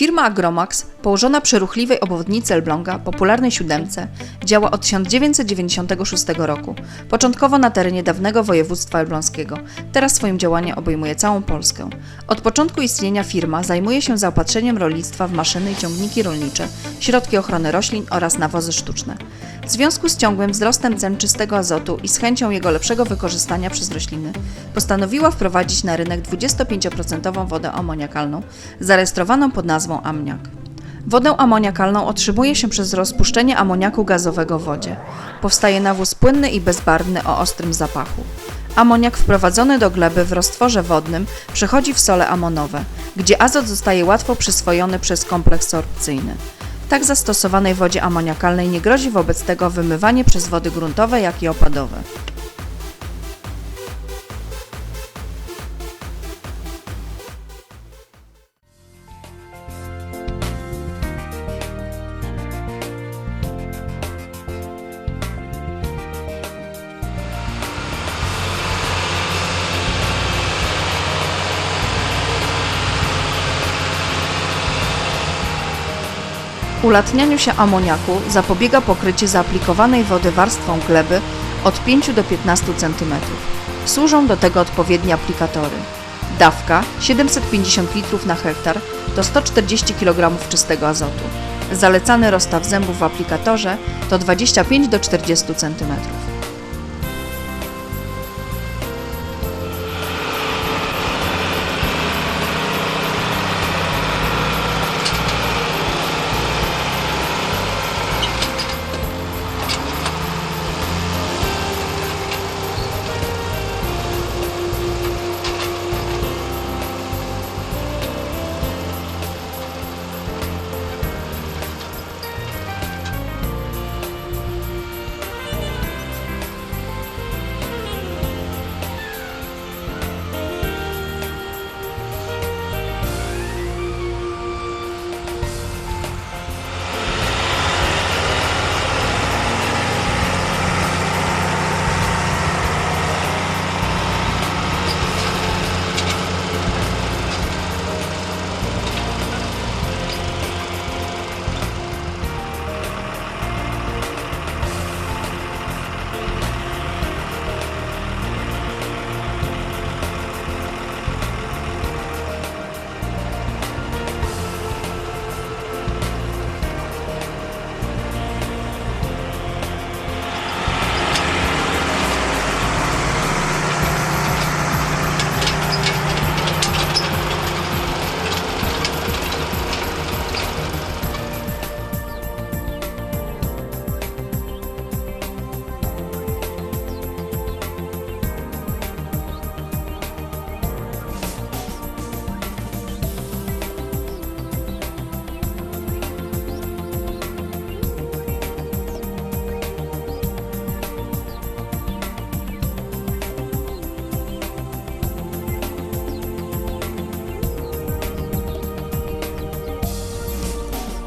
Firma Agromax, położona przy ruchliwej obwodnicy Elbląga, popularnej siódemce, działa od 1996 roku, początkowo na terenie dawnego województwa elbląskiego. Teraz swoim działaniem obejmuje całą Polskę. Od początku istnienia firma zajmuje się zaopatrzeniem rolnictwa w maszyny i ciągniki rolnicze, środki ochrony roślin oraz nawozy sztuczne. W związku z ciągłym wzrostem cen czystego azotu i z chęcią jego lepszego wykorzystania przez rośliny, postanowiła wprowadzić na rynek 25% wodę amoniakalną, zarejestrowaną pod nazwą amniak. Wodę amoniakalną otrzymuje się przez rozpuszczenie amoniaku gazowego w wodzie. Powstaje nawóz płynny i bezbarwny o ostrym zapachu. Amoniak wprowadzony do gleby w roztworze wodnym przechodzi w sole amonowe, gdzie azot zostaje łatwo przyswojony przez kompleks sorpcyjny. Tak zastosowanej wodzie amoniakalnej nie grozi wobec tego wymywanie przez wody gruntowe, jak i opadowe. Ulatnianiu się amoniaku zapobiega pokrycie zaaplikowanej wody warstwą gleby od 5 do 15 cm. Służą do tego odpowiednie aplikatory. Dawka 750 litrów na hektar to 140 kg czystego azotu. Zalecany rozstaw zębów w aplikatorze to 25 do 40 cm.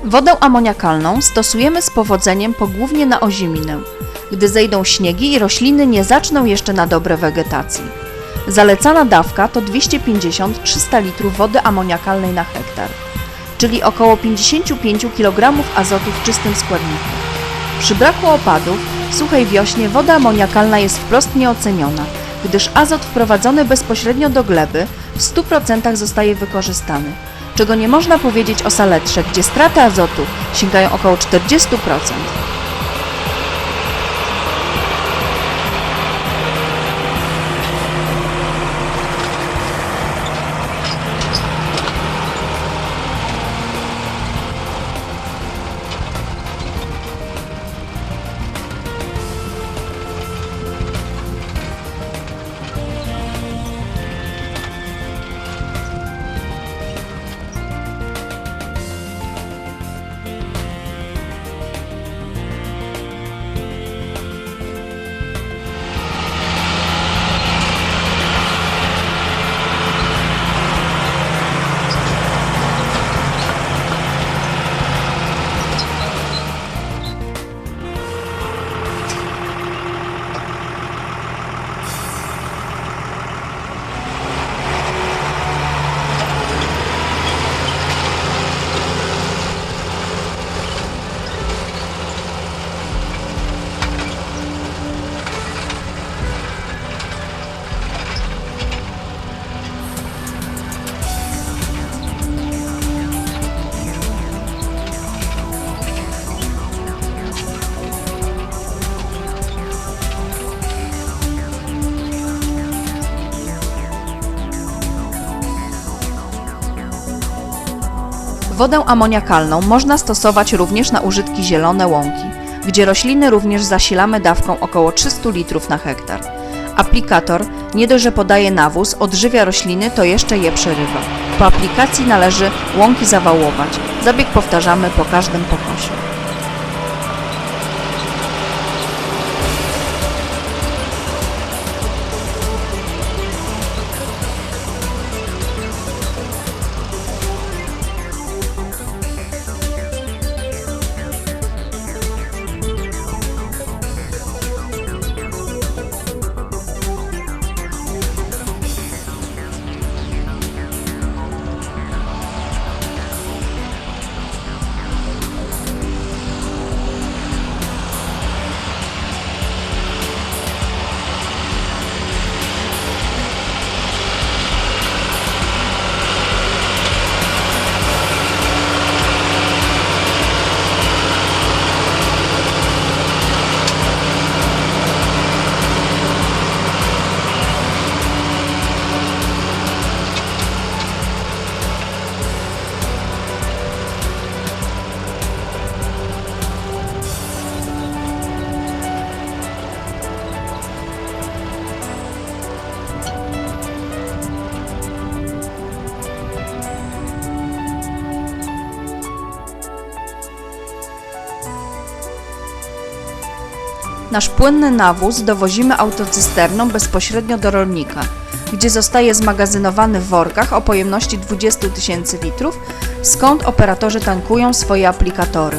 Wodę amoniakalną stosujemy z powodzeniem pogłównie na oziminę, gdy zejdą śniegi i rośliny nie zaczną jeszcze na dobre wegetacji. Zalecana dawka to 250-300 litrów wody amoniakalnej na hektar, czyli około 55 kg azotu w czystym składniku. Przy braku opadów, w suchej wiośnie woda amoniakalna jest wprost nieoceniona, gdyż azot wprowadzony bezpośrednio do gleby w 100% zostaje wykorzystany, czego nie można powiedzieć o saletrze, gdzie straty azotu sięgają około 40%. Wodę amoniakalną można stosować również na użytki zielone łąki, gdzie rośliny również zasilamy dawką około 300 litrów na hektar. Aplikator nie dość, że podaje nawóz, odżywia rośliny, to jeszcze je przerywa. Po aplikacji należy łąki zawałować. Zabieg powtarzamy po każdym pokosie. Nasz płynny nawóz dowozimy autocysterną bezpośrednio do rolnika, gdzie zostaje zmagazynowany w workach o pojemności 20 tysięcy litrów, skąd operatorzy tankują swoje aplikatory.